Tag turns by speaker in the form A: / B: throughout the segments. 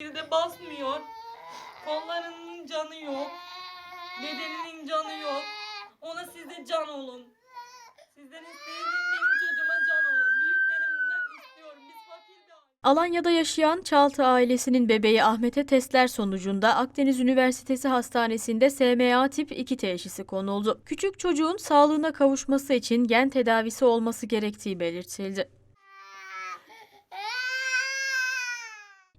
A: Bir de basmıyor. Kollarının canı yok. Bedeninin canı yok. Ona siz de can olun. Sizden istediğim benim çocuğuma can olun. Büyüklerimden istiyorum. Biz fakir bir.
B: Alanya'da yaşayan Çaltı ailesinin bebeği Ahmet'e testler sonucunda Akdeniz Üniversitesi Hastanesi'nde SMA tip 2 teşhisi konuldu. Küçük çocuğun sağlığına kavuşması için gen tedavisi olması gerektiği belirtildi.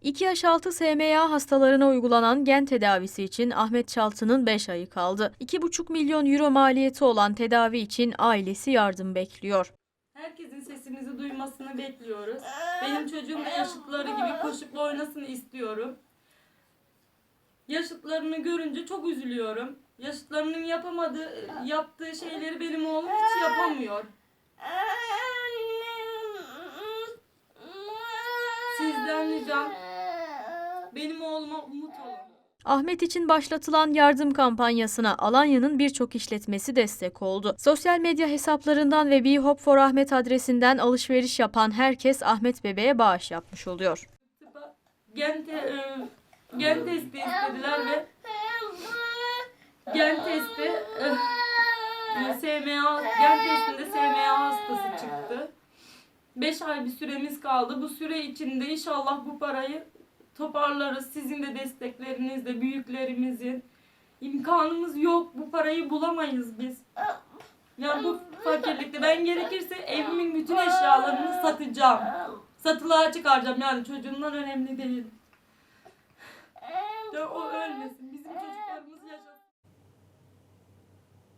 B: 2 yaş altı SMA hastalarına uygulanan gen tedavisi için Ahmet Çaltı'nın 5 ayı kaldı. 2,5 milyon euro maliyeti olan tedavi için ailesi yardım bekliyor.
A: Herkesin sesimizi duymasını bekliyoruz. Benim çocuğum da yaşıtları gibi koşup oynasın istiyorum. Yaşıtlarını görünce çok üzülüyorum. Yaşıtlarının yapamadığı, yaptığı şeyleri benim oğlum hiç yapamıyor. Sizden ricam benim oğluma umut olun.
B: Ahmet için başlatılan yardım kampanyasına Alanya'nın birçok işletmesi destek oldu. Sosyal medya hesaplarından ve Be Hope for Ahmet adresinden alışveriş yapan herkes Ahmet bebeğe bağış yapmış oluyor.
A: Gen, te- e, gen testi istediler ve gen testi e, e, SMA gen testinde SMA hastası çıktı. 5 ay bir süremiz kaldı. Bu süre içinde inşallah bu parayı toparlarız. Sizin de desteklerinizle, büyüklerimizin. imkanımız yok. Bu parayı bulamayız biz. Yani bu fakirlikte ben gerekirse evimin bütün eşyalarını satacağım. Satılığa çıkaracağım yani çocuğumdan önemli değil. Ya o ölmesin.